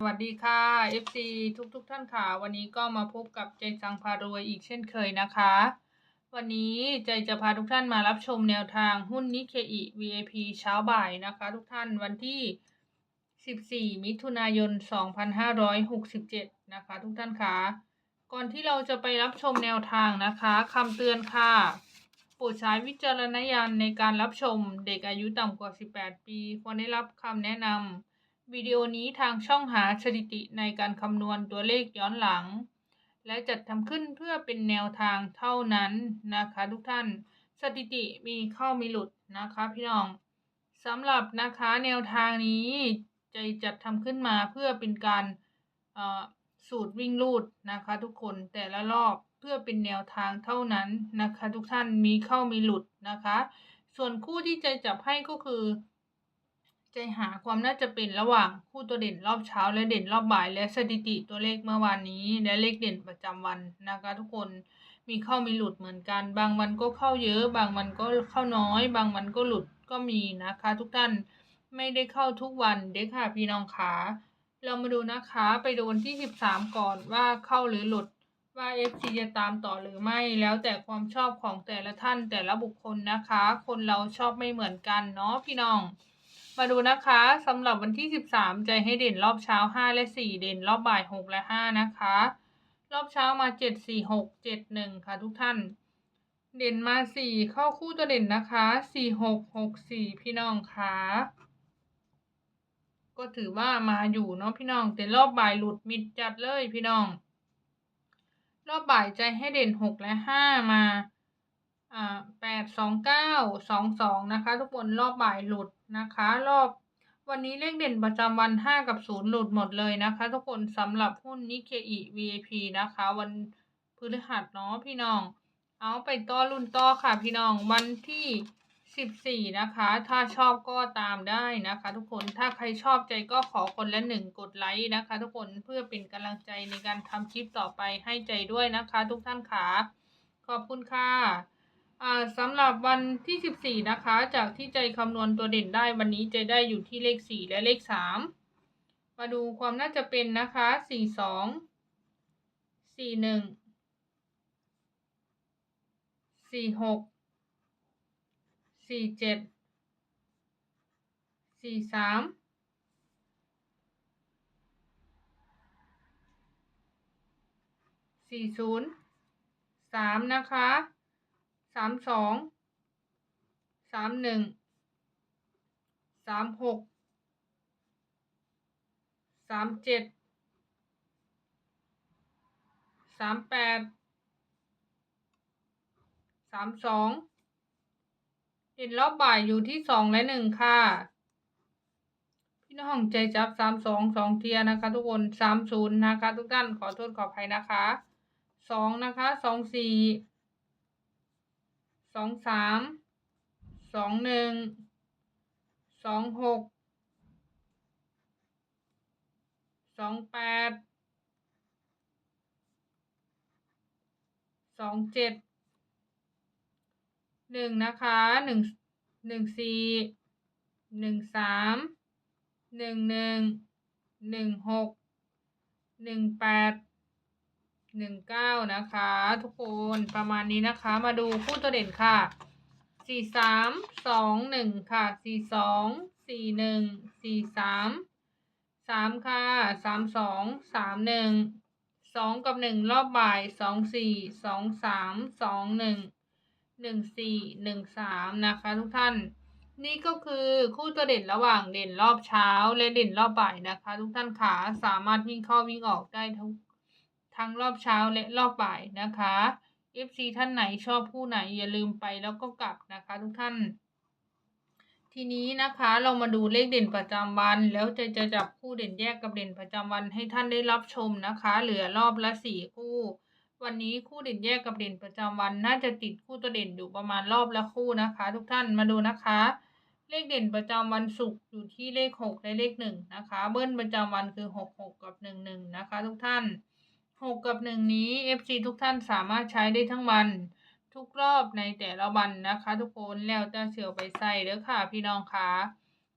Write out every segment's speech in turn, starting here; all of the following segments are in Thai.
สวัสดีค่ะ FC ทุกทุกๆท่านค่ะ วันนี้ก็มาพบกับใจสังพารวยอีกเช่นเคยนะคะ วันนี้ใจจะพาทุกท่านมารับชมแนวทางหุ้นนิเคอิ VIP เช้าบ่ายนะคะ ทุกท่านวันที่ 14 มิถุนายน 2567 นะคะ ทุกท่านค่ะ ก่อนที่เราจะไปรับชมแนวทางนะคะคำเตือนค่ะโปรดใช้วิจารณญาณในการรับชมเด็กอายุต่ำกว่า 18 ปีควรได้รับคำแนะนำ วิดีโอนี้ทางช่องหาสถิติในการคำนวณตัวเลขย้อนหลัง และจัดทำขึ้นเพื่อเป็นแนวทางเท่านั้นนะคะทุกท่าน สถิติมีเข้ามีหลุดนะคะพี่น้องสำหรับนะคะแนวทางนี้จะจัดทำขึ้นมาเพื่อเป็นการเอ่อสูตรวิ่งลูดนะคะทุกคนแต่ละรอบเพื่อเป็นแนวทางเท่านั้นนะคะ ทุกท่านมีเข้ามีหลุดนะคะ ส่วนคู่ที่ใจจับให้ก็คือ ใจหาความน่าจะเป็นระหว่างคู่ตัวเด่นรอบเช้า และเด่นรอบบ่าย และสถิติตัวเลขเมื่อวานนี้ และเลขเด่นประจำวันนะคะทุกคนมีเข้ามีหลุดเหมือนกัน บางวันก็เข้าเยอะ บางวันก็เข้าน้อย บางวันก็หลุดก็มีนะคะ ทุกท่านไม่ได้เข้าทุกวันเด็กค่ะพี่น้องขาเรามาดูนะคะไปดูวันที่ 13 ก่อนว่าเข้าหรือหลุดว่า FC จะตามต่อหรือไม่แล้วแต่ความชอบของแต่ละท่านแต่ละบุคคลนะคะ คนเราชอบไม่เหมือนกันเนาะพี่น้อง มาดูนะคะสำหรับวันที่ 13 ใจให้เด่นรอบเช้า 5 และ 4 เด่นรอบบ่าย 6 และ 5 นะคะ รอบเช้ามา 7 4 6 7 1 ค่ะทุกท่าน เด่นมา 4 เข้าคู่ตัวเด่นนะคะ 4 6 6 4 พี่น้องคะก็ถือว่ามาอยู่เนาะพี่น้อง แต่รอบบ่ายหลุดมิดจัดเลยพี่น้อง รอบบ่ายใจให้เด่น 6 และ 5 มาอ่าแปดสองเก้าสองสองนะคะ ทุกคนรอบบ่ายหลุด นะคะ รอบวันนี้เลขเด่นประจำวันห้ากับศูนย์หลุดหมดเลยนะคะ ทุกคนสำหรับหุ้นนิเคอิ VIP นะคะ วันพฤหัสเนาะพี่น้อง เอาไปต่อรุ่นต่อค่ะพี่น้องวันที่สิบสี่นะคะ ถ้าชอบก็ตามได้นะคะ ทุกคนถ้าใครชอบใจก็ขอคนละหนึ่งกดไลค์นะคะ ทุกคนเพื่อเป็นกำลังใจในการทำคลิปต่อไปให้ใจด้วยนะคะ ทุกท่านค่ะขอบคุณค่ะ สำหรับวันที่ 14 นะคะ จากที่ใจคำนวณตัวเด่นได้วันนี้จะได้อยู่ที่เลข 4 และเลข 3 มาดูความน่าจะเป็นนะคะ 42 41 46 47 43 40 3 นะคะ สามสองสามหนึ่งสามหกสามเจ็ดสามแปดสามสองเด่นรอบบ่ายอยู่ที่สองและหนึ่งค่ะ พี่น้องใจจับสามสองสองเทียนะคะ ทุกคนสามศูนย์นะคะ ทุกท่านขอโทษขออภัยนะคะสองนะคะสองสี่ องสามสองหนึ่งสองหกสองแปดสองเจ็ดหนึ่งนะคะหนึ่งหนึ่งสี่หนึ่งสามหนึ่งหนึ่งหนึ่งหกหนึ่งแปด หนึ่งเก้านะคะ ทุกคนประมาณนี้นะคะ มาดูคู่ตัวเด่นค่ะสี่สามสองหนึ่งค่ะสี่สองสี่หนึ่งสี่สามสามค่ะสามสองสามหนึ่งสองกับหนึ่งรอบบ่ายสองสี่สองสามสองหนึ่งหนึ่งสี่หนึ่งสามนะคะ ทุกท่าน นี่ก็คือคู่ตัวเด่นระหว่างเด่นรอบเช้าและเด่นรอบบ่ายนะคะ ทุกท่านขาสามารถวิ่งเข้าวิ่งออกได้ทั้ง ทั้งรอบเช้าและรอบบ่ายนะคะ FC ท่านไหนชอบคู่ไหนอย่าลืมไปแล้วก็กลับนะคะทุกท่าน ทีนี้นะคะเรามาดูเลขเด่นประจำวัน แล้วจะจะจับคู่เด่นแยกกับเด่นประจำวันให้ท่านได้รับชมนะคะ เหลือรอบละสี่คู่ วันนี้คู่เด่นแยกกับเด่นประจำวัน น่าจะติดคู่ตัวเด่นอยู่ประมาณรอบละคู่นะคะ ทุกท่านมาดูนะคะเลขเด่นประจำวันศุกร์อยู่ที่เลขหกและเลขหนึ่งนะคะ เบิ้ลประจำวันคือหกหกกับหนึ่งหนึ่งนะคะ ทุกท่าน หกกับหนึ่งนี้ FC ทุกท่านสามารถใช้ได้ทั้งวัน ทุกรอบในแต่ละวันนะคะ ทุกคนแล้วจะเสือไปใส่เด้อค่ะพี่น้องคะ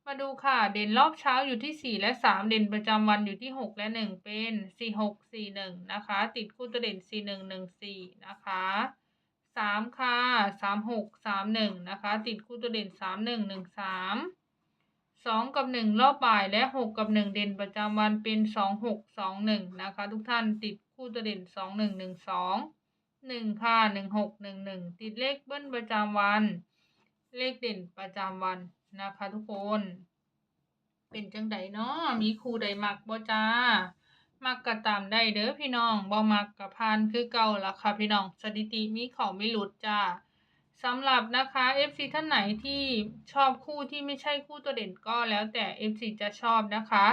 มาดูค่ะ เด่นรอบเช้าอยู่ที่ 4 และ 3 เด่นประจำวันอยู่ที่ 6 และ 1 เป็น 4 6 4 1 นะคะ ติดคู่ตัวเด่น 4 1 1 4 นะคะ 3 ค่ะ 3 6 3 1 นะคะ ติดคู่ตัวเด่น 3 1 1 3 2 กับ 1 รอบบ่ายและ 6 กับ 1 เด่นประจำวันเป็น 2 6 2 1 นะคะ ทุกท่านติด คู่ตัวเด่น2 1 1 2 1ค่ะ1 6 1 1ติดเลขเบิ้ลประจำวัน เลขเด่นประจำวันนะคะทุกคน เป็นจังไดเนาะมีครูใดมักบ่จ้า มักก็ตามได้เด้อพี่น้องบ่มักก็ผ่านคือเก่าล่ะค่ะพี่น้องสถิติมีเขาไม่หลุดจ้าสำหรับนะคะ FC ท่านไหนที่ชอบคู่ที่ไม่ใช่คู่ตัวเด่นก็แล้วแต่ FC จะชอบนะคะ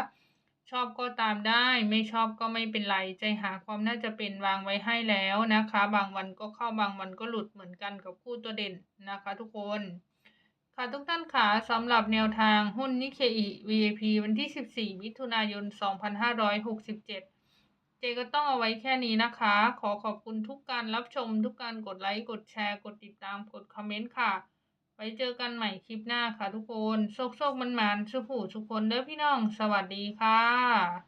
ชอบก็ตามได้ ไม่ชอบก็ไม่เป็นไร ใจหาความน่าจะเป็นวางไว้ให้แล้วนะคะ บางวันก็เข้าบางวันก็หลุดเหมือนกันกับคู่ตัวเด่นนะคะ ทุกคนค่ะทุกท่านค่ะสำหรับแนวทางหุ้นนิเคอิ VIP วันที่ 14 มิถุนายน 2567 เจก็ต้องเอาไว้แค่นี้นะคะ ขอขอบคุณทุกการรับชมทุกการกดไลค์ กดแชร์ กดติดตาม กดคอมเมนต์ค่ะ ไว้เจอกันใหม่คลิปหน้าค่ะทุกคนโชคโชคมันมันสุขหูทุกคนเด้อพี่น้อง สวัสดีค่ะ